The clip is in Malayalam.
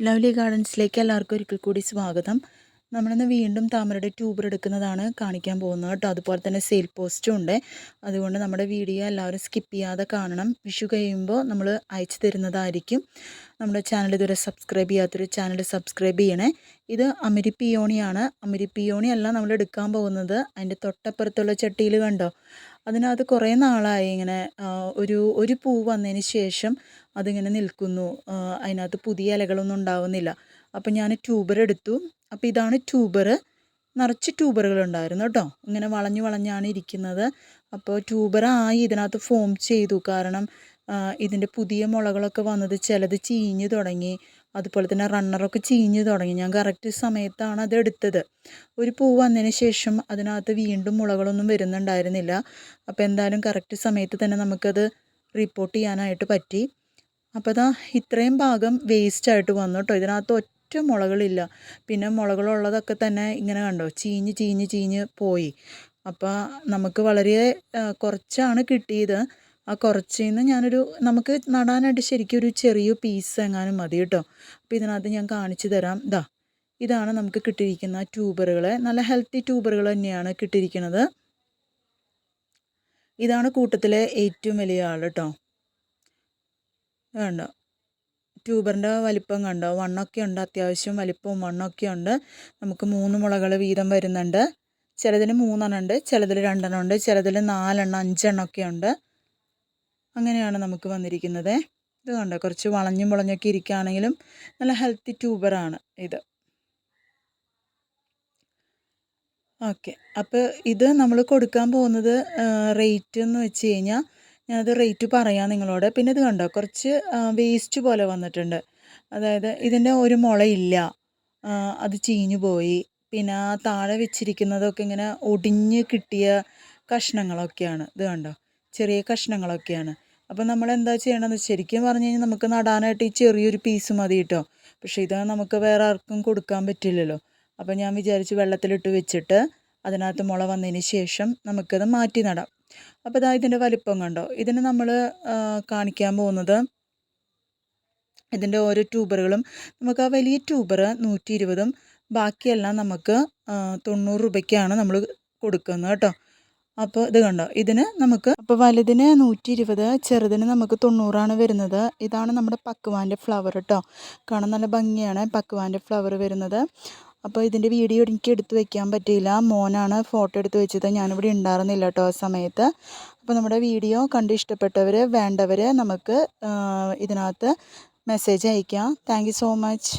ലവ്ലി ഗാർഡൻസിലേക്ക് എല്ലാവർക്കും ഒരിക്കൽ കൂടി സ്വാഗതം. നമ്മളിന്ന് വീണ്ടും താമരയുടെ ട്യൂബർ എടുക്കുന്നതാണ് കാണിക്കാൻ പോകുന്നത് കേട്ടോ. അതുപോലെ തന്നെ സെയിൽ പോസ്റ്റും ഉണ്ട്. അതുകൊണ്ട് നമ്മുടെ വീഡിയോ എല്ലാവരും സ്കിപ്പ് ചെയ്യാതെ കാണണം. വിഷു കഴിയുമ്പോൾ നമ്മൾ അയച്ചു തരുന്നതായിരിക്കും. നമ്മുടെ ചാനൽ ഇതുവരെ സബ്സ്ക്രൈബ് ചെയ്യാത്തൊരു ചാനൽ സബ്സ്ക്രൈബ് ചെയ്യണേ. ഇത് അമിരി പിയോണിയാണ്. അമിരി പിയോണി അല്ല നമ്മൾ എടുക്കാൻ പോകുന്നത്. അതിന്റെ തൊട്ടപ്പുറത്തുള്ള ചട്ടിയിൽ കണ്ടോ? അതിനകത്ത് കുറേ നാളായി ഇങ്ങനെ ഒരു ഒരു പൂ വന്നതിന് ശേഷം അതിങ്ങനെ നിൽക്കുന്നു. അതിനകത്ത് പുതിയ ഇലകളൊന്നും ഉണ്ടാവുന്നില്ല. അപ്പോൾ ഞാൻ ട്യൂബർ എടുത്തു. അപ്പോൾ ഇതാണ് ട്യൂബർ. നിറച്ച് ട്യൂബറുകൾ ഉണ്ടായിരുന്നു കേട്ടോ. ഇങ്ങനെ വളഞ്ഞു വളഞ്ഞാണ് ഇരിക്കുന്നത്. അപ്പോൾ ട്യൂബറായി ഇതിനകത്ത് ഫോം ചെയ്തു. കാരണം ഇതിന്റെ പുതിയ മുളകളൊക്കെ വന്നത് ചിലത് ചീഞ്ഞു തുടങ്ങി. അതുപോലെ തന്നെ റണ്ണറൊക്കെ ചീഞ്ഞ് തുടങ്ങി. ഞാൻ കറക്റ്റ് സമയത്താണ് അത് എടുത്തത്. ഒരു പൂ വന്നതിന് ശേഷം അതിനകത്ത് വീണ്ടും മുളകളൊന്നും വരുന്നുണ്ടായിരുന്നില്ല. അപ്പോൾ എന്തായാലും കറക്റ്റ് സമയത്ത് തന്നെ നമുക്കത് റിപ്പോർട്ട് ചെയ്യാനായിട്ട് പറ്റി. അപ്പോൾ അതാ ഇത്രയും ഭാഗം വേസ്റ്റായിട്ട് വന്നു കേട്ടോ. ഇതിനകത്ത് ഒറ്റ മുളകളില്ല. പിന്നെ മുളകളുള്ളതൊക്കെ തന്നെ ഇങ്ങനെ കണ്ടോ? ചീഞ്ഞ് ചീഞ്ഞ് ചീഞ്ഞ് പോയി. അപ്പോൾ നമുക്ക് വളരെ കുറച്ചാണ് കിട്ടിയത്. ആ കുറച്ചിൽ നിന്ന് ഞാനൊരു നമുക്ക് നടാനായിട്ട് ശരിക്കും ഒരു ചെറിയ പീസ് എങ്ങാനും മതി കേട്ടോ. അപ്പോൾ ഇതിനകത്ത് ഞാൻ കാണിച്ചു തരാം. ഇതാ ഇതാണ് നമുക്ക് കിട്ടിയിരിക്കുന്ന ട്യൂബറുകൾ നല്ല ഹെൽത്തി ട്യൂബറുകൾ തന്നെയാണ് കിട്ടിയിരിക്കുന്നത്. ഇതാണ് കൂട്ടത്തിലെ ഏറ്റവും വലിയ ആൾ കേട്ടോ. കണ്ടോ? ട്യൂബറിന്റെ വലിപ്പം കണ്ടോ? വണ്ണൊക്കെ ഉണ്ട് അത്യാവശ്യം വലിപ്പവും വണ്ണൊക്കെ ഉണ്ട്. നമുക്ക് മൂന്ന് മുളകൾ വീതം വരുന്നുണ്ട്. ചിലതിൽ മൂന്നെണ്ണം ഉണ്ട് ചിലതിൽ രണ്ടെണ്ണം ഉണ്ട് ചിലതിൽ നാലെണ്ണം അഞ്ചെണ്ണം ഒക്കെ ഉണ്ട്. അങ്ങനെയാണ് നമുക്ക് വന്നിരിക്കുന്നത്. ഇത് കണ്ടോ? കുറച്ച് വളഞ്ഞും മുളഞ്ഞൊക്കെ ഇരിക്കുകയാണെങ്കിലും നല്ല ഹെൽത്തി ട്യൂബറാണ് ഇത്. ഓക്കെ. അപ്പോൾ ഇത് നമ്മൾ കൊടുക്കാൻ പോകുന്നത് റേറ്റ് എന്ന് വെച്ച് കഴിഞ്ഞാൽ ഞാനത് റേറ്റ് പറയാം നിങ്ങളോട്. പിന്നെ ഇത് കണ്ടോ? കുറച്ച് വേസ്റ്റ് പോലെ വന്നിട്ടുണ്ട്. അതായത് ഇതിന്റെ ഒരു മുളയില്ല. അത് ചീഞ്ഞു പോയി. പിന്നെ ആ താഴെ വെച്ചിരിക്കുന്നതൊക്കെ ഇങ്ങനെ ഒടിഞ്ഞ് കിട്ടിയ കഷ്ണങ്ങളൊക്കെയാണ്. ഇത് കണ്ടോ? ചെറിയ കഷ്ണങ്ങളൊക്കെയാണ്. അപ്പോൾ നമ്മൾ എന്താ ചെയ്യണമെന്ന് ശരിക്കും പറഞ്ഞു കഴിഞ്ഞാൽ നമുക്ക് നടാനായിട്ട് ഈ ചെറിയൊരു പീസ് മതി കേട്ടോ പക്ഷേ ഇത് നമുക്ക് വേറെ ആർക്കും കൊടുക്കാൻ പറ്റില്ലല്ലോ. അപ്പോൾ ഞാൻ വിചാരിച്ച് വെള്ളത്തിലിട്ട് വെച്ചിട്ട് അതിനകത്ത് മുള വന്നതിന് ശേഷം നമുക്കത് മാറ്റി നടാം. അപ്പോൾ ഇതാ ഇതിന്റെ വലിപ്പം കണ്ടോ? ഇതിന് നമ്മൾ കാണിക്കാൻ പോകുന്നത് ഇതിന്റെ ഓരോ ട്യൂബറുകളും. നമുക്ക് ആ വലിയ ട്യൂബർ നൂറ്റി ഇരുപതും ബാക്കിയെല്ലാം നമുക്ക് തൊണ്ണൂറ് രൂപയ്ക്കാണ് നമ്മൾ കൊടുക്കുന്നത് കേട്ടോ. അപ്പോൾ ഇത് കണ്ടോ? ഇതിന് നമുക്ക് അപ്പോൾ വലുതിന് നൂറ്റി ഇരുപത് ചെറുതിന് നമുക്ക് തൊണ്ണൂറാണ് വരുന്നത്. ഇതാണ് നമ്മുടെ പക്കുവാന്റെ ഫ്ലവർ കേട്ടോ. കാണാൻ നല്ല ഭംഗിയാണ് പക്കുവാന്റെ ഫ്ലവർ വരുന്നത്. അപ്പോൾ ഇതിന്റെ വീഡിയോ എനിക്ക് എടുത്തു വെക്കാൻ പറ്റിയില്ല. മോനാണ് ഫോട്ടോ എടുത്ത് വെച്ചത്. ഞാനിവിടെ ഉണ്ടായിരുന്നില്ല കേട്ടോ ആ സമയത്ത്. അപ്പോൾ നമ്മുടെ വീഡിയോ കണ്ട് ഇഷ്ടപ്പെട്ടവർ വേണ്ടവർ നമുക്ക് ഇതിനകത്ത് മെസ്സേജ് അയക്കാം. Thank so much